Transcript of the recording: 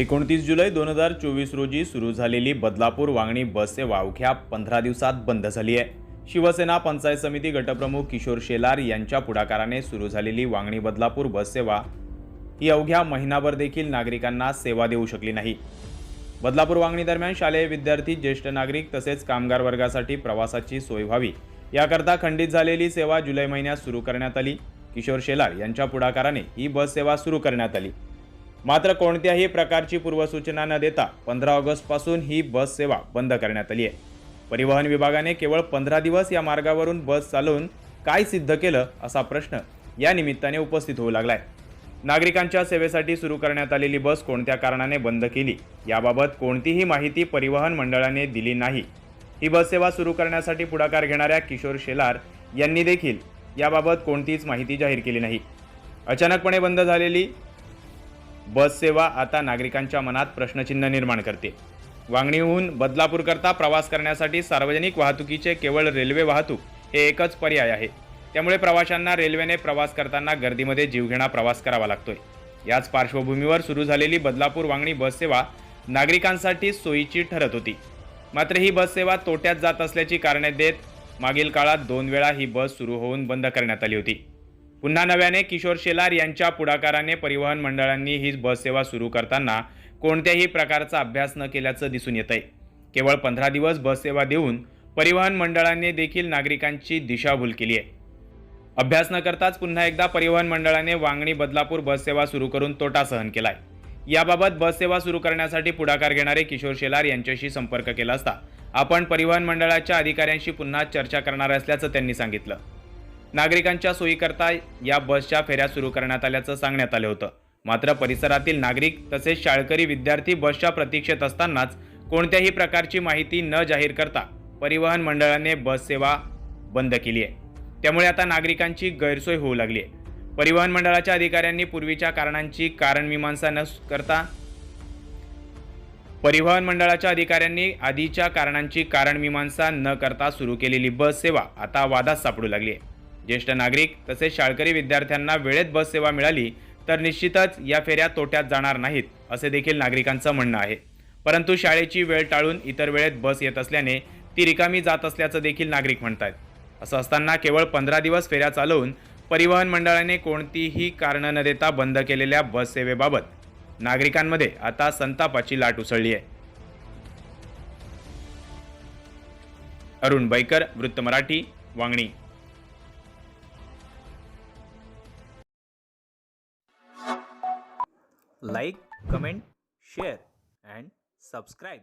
एकोणतीस जुलै दोन हजार चोवीस रोजी सुरू झालेली बदलापूर वांगणी बस सेवा अवघ्या पंधरा दिवसात बंद झाली आहे. शिवसेना पंचायत समिती गटप्रमुख किशोर शेलार यांच्या पुढाकाराने सुरू झालेली वांगणी बदलापूर बस सेवा ही अवघ्या महिनाभर देखील नागरिकांना सेवा देऊ शकली नाही. बदलापूर वांगणी दरम्यान शालेय विद्यार्थी ज्येष्ठ नागरिक तसेच कामगार वर्गासाठी प्रवासाची सोय व्हावी. याकरता खंडित झालेली सेवा जुलै महिन्यात सुरू करण्यात आली. किशोर शेलार यांच्या पुढाकाराने ही बस सेवा सुरू करण्यात आली. मात्र कोणत्याही प्रकारची पूर्वसूचना न देता पंधरा ऑगस्टपासून ही बस सेवा बंद करण्यात आली आहे. परिवहन विभागाने केवळ पंधरा दिवस या मार्गावरून बस चालवून काय सिद्ध केलं असा प्रश्न या निमित्ताने उपस्थित होऊ लागलाय. नागरिकांच्या सेवेसाठी सुरू करण्यात आलेली बस कोणत्या कारणाने बंद केली? याबाबत कोणतीही माहिती परिवहन मंडळाने दिली नाही. ही बससेवा सुरू करण्यासाठी पुढाकार घेणाऱ्या किशोर शेलार यांनी देखील याबाबत कोणतीच माहिती जाहीर केली नाही. अचानकपणे बंद झालेली बससेवा आता नागरिकांच्या मनात प्रश्नचिन्ह निर्माण करते. वांगणीहून बदलापूरकरता प्रवास करण्यासाठी सार्वजनिक वाहतुकीचे केवळ रेल्वे वाहतूक हे एकच पर्याय आहे. त्यामुळे प्रवाशांना रेल्वेने प्रवास करताना गर्दीमध्ये जीवघेणा प्रवास करावा लागतोय. याच पार्श्वभूमीवर सुरू झालेली बदलापूर वांगणी बससेवा नागरिकांसाठी सोयीची ठरत होती. मात्र ही बससेवा तोट्यात जात असल्याची कारणे देत मागील काळात दोन वेळा ही बस सुरू होऊन बंद करण्यात आली होती. पुन्हा नव्याने किशोर शेलार यांच्या पुढाकाराने परिवहन मंडळांनी ही बससेवा सुरू करताना कोणत्याही प्रकारचा अभ्यास न केल्याचं दिसून येत आहे केवळ पंधरा दिवस बससेवा देऊन परिवहन मंडळाने देखील नागरिकांची दिशाभूल केली आहे. अभ्यास न करताच पुन्हा एकदा परिवहन मंडळाने वांगणी बदलापूर बससेवा सुरू करून तोटा सहन केला आहे याबाबत बससेवा सुरू करण्यासाठी पुढाकार घेणारे किशोर शेलार यांच्याशी संपर्क केला असता आपण परिवहन मंडळाच्या अधिकाऱ्यांशी पुन्हा चर्चा करणार असल्याचं त्यांनी सांगितलं. नागरिकांच्या सोयीकरता या बसच्या फेऱ्या सुरू करण्यात आल्याचं सांगण्यात आलं होतं. मात्र परिसरातील नागरिक तसेच शाळकरी विद्यार्थी बसच्या प्रतीक्षेत असतानाच कोणत्याही प्रकारची माहिती न जाहीर करता परिवहन मंडळाने बससेवा बंद केली आहे. त्यामुळे आता नागरिकांची गैरसोय होऊ लागली आहे. परिवहन मंडळाच्या अधिकाऱ्यांनी पूर्वीच्या कारणांची कारणमीमांसा न करता परिवहन मंडळाच्या अधिकाऱ्यांनी आधीच्या कारणांची कारणमीमांसा न करता सुरू केलेली बस सेवा आता वादात सापडू लागली आहे. ज्येष्ठ नागरिक तसेच शाळकरी विद्यार्थ्यांना वेळेत बस सेवा मिळाली तर निश्चितच या फेऱ्या तोट्यात जाणार नाहीत असे देखील नागरिकांचं म्हणणं आहे. परंतु शाळेची वेळ टाळून इतर वेळेत बस येत असल्याने ती रिकामी जात असल्याचं देखील नागरिक म्हणतात असं असताना केवळ पंधरा दिवस फेऱ्या चालवून परिवहन मंडळाने कोणतीही कारणं न देता बंद केलेल्या बससेवेबाबत नागरिकांमध्ये आता संतापाची लाट उसळली आहे. अरुण बैकर वृत्त Marathi Vangani. Like comment share and subscribe